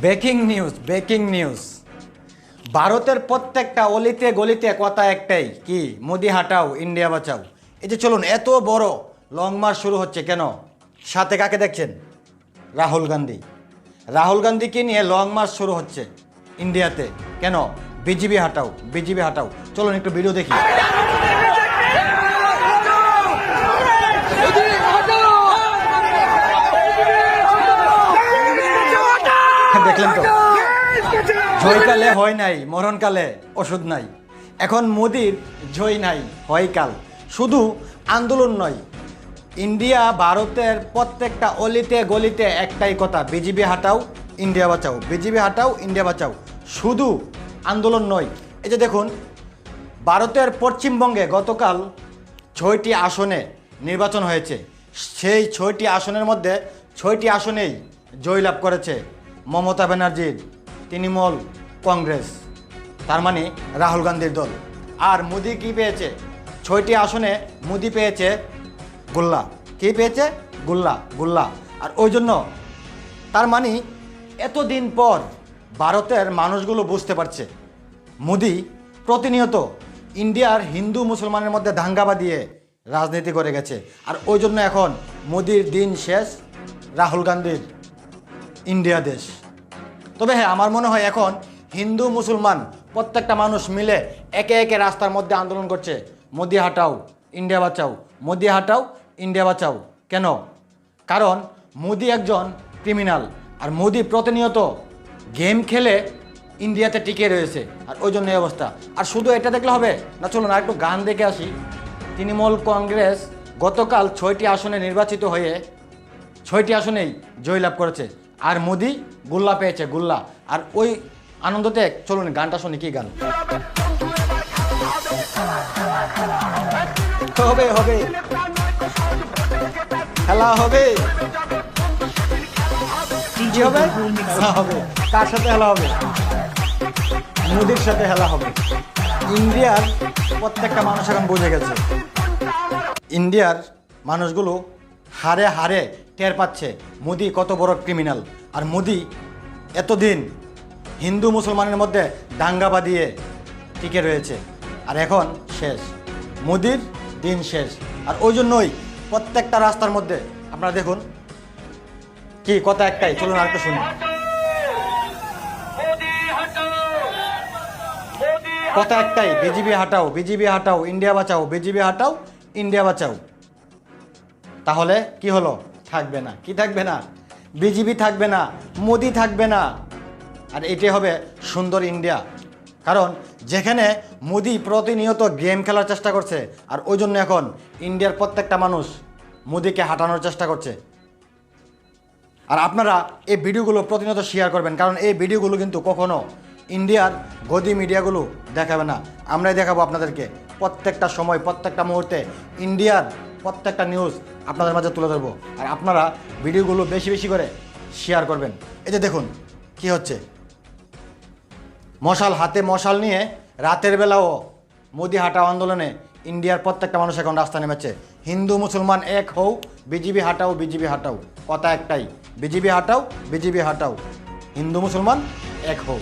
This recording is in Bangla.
Breaking news breaking news. ভারতের প্রত্যেকটা অলিতে গলিতে কথা একটাই, কি? মোদি হাটাও, ইন্ডিয়া বাঁচাও। এই যে চলুন, এত বড় লং মার্চ শুরু হচ্ছে কেন? সাথে কাকে দেখছেন? রাহুল গান্ধী। রাহুল গান্ধীকে নিয়ে লং মার্চ শুরু হচ্ছে ইন্ডিয়াতে। কেন? বিজিবি হাটাও বিজিবি হাটাও। চলুন একটু ভিডিও দেখি। দেখলেন তো? জয়কালে হয় নাই মরণকালে ওষুধ নাই। এখন মোদির জয় নাই হয় কাল। শুধু আন্দোলন নয় ইন্ডিয়া ভারতের প্রত্যেকটা অলিতে গলিতে একটাই কথা বিজেপি হাটাও ইন্ডিয়া বাঁচাও। বিজেপি হাটাও ইন্ডিয়া বাঁচাও। শুধু আন্দোলন নয় এই যে দেখুন ভারতের পশ্চিমবঙ্গে গতকাল ছয়টি আসনে নির্বাচন হয়েছে। সেই ছয়টি আসনের মধ্যে ছয়টি আসনেই জয়লাভ করেছে মমতা ব্যানার্জির তৃণমূল কংগ্রেস, তার মানে রাহুল গান্ধীর দল। আর মোদি কি পেয়েছে? ছয়টি আসনে মোদি পেয়েছে গোল্লা। কি পেয়েছে? গোল্লা গোল্লা। আর ওই জন্য তার মানে এতদিন পর ভারতের মানুষগুলো বুঝতে পারছে, মোদি প্রতিনিয়ত ইন্ডিয়ার হিন্দু মুসলমানের মধ্যে দাঙ্গাবা দিয়ে রাজনীতি করে গেছে। আর ওই জন্য এখন মোদির দিন শেষ, রাহুল গান্ধীর ইন্ডিয়া দেশ। তবে হ্যাঁ আমার মনে হয় এখন হিন্দু, মুসলমান প্রত্যেকটা মানুষ মিলে একে একে রাস্তার মধ্যে আন্দোলন করছে। মোদি হাটাও, ইন্ডিয়া বাঁচাও। মোদি হাটাও, ইন্ডিয়া বাঁচাও। কেন? কারণ মোদি একজন ক্রিমিনাল আর মোদি প্রতিনিয়ত গেম খেলে ইন্ডিয়াতে টিকে রয়েছে। আর ওই জন্য এই অবস্থা। আর শুধু এটা দেখলে হবে? না, চলুন আর একটু গান দেখে আসি। তৃণমূল কংগ্রেস গতকাল ছয়টি আসনে নির্বাচিত হয়ে, ছয়টি আসনেই জয়লাভ করেছে। আর মোদি গুল্লা পেয়েছে গুল্লা। আর ওই আনন্দতে চলুন গানটা শুনি কি গান? হবে হবে। খেলা হবে। কি হবে? খেলা হবে। কার সাথে খেলা হবে? মোদির সাথে খেলা হবে। ইন্ডিয়ার প্রত্যেকটা মানুষ এখন বুঝে গেছে। ইন্ডিয়ার মানুষগুলো হারে হারে টের পাচ্ছে। মোদি কত বড় ক্রিমিনাল আর মোদি এতদিন হিন্দু মুসলমানের মধ্যে দাঙ্গা বাঁধিয়ে টিকে রয়েছে। আর এখন শেষ। মোদির দিন শেষ। আর ওই জন্যই প্রত্যেকটা রাস্তার মধ্যে আপনারা দেখুন, কি কথা একটাই, চলুন আরেকটু শুনি। মোদি হটাও মোদি কথা একটাই, বিজিবি হাটাও বিজিবি হাটাও, ইন্ডিয়া বাঁচাও, বিজিবি হাটাও, ইন্ডিয়া বাঁচাও। তাহলে কি হলো? থাকবে না। কি থাকবে না? বিজিবি থাকবে না, মোদি থাকবে না। আর এটি হবে সুন্দর ইন্ডিয়া। কারণ যেখানে মোদি প্রতিনিয়ত গেম খেলার চেষ্টা করছে, আর ওই জন্য এখন ইন্ডিয়ার প্রত্যেকটা মানুষ মোদিকে হাঁটানোর চেষ্টা করছে। আর আপনারা এই ভিডিওগুলো প্রতিনিয়ত শেয়ার করবেন, কারণ এই ভিডিওগুলো কিন্তু কখনও ইন্ডিয়ার গদি মিডিয়াগুলো দেখাবে না। আমরাই দেখাবো আপনাদেরকে প্রত্যেকটা সময়, প্রত্যেকটা মুহূর্তে ইন্ডিয়ার প্রত্যেকটা নিউজ আপনাদের মাঝে তুলে ধরবো। আর আপনারা ভিডিওগুলো বেশি বেশি করে শেয়ার করবেন। এই যে দেখুন, কি হচ্ছে? মশাল হাতে মশাল নিয়ে রাতের বেলাও মোদি হাঁটা আন্দোলনে ইন্ডিয়ার প্রত্যেকটা মানুষ এখন রাস্তা নেমেছে। হিন্দু, মুসলমান এক হও বিজিবি হাঁটাও বিজিবি হাঁটাও। কথা একটাই বিজিবি হাঁটাও বিজিবি হাঁটাও। হিন্দু, মুসলমান এক হও।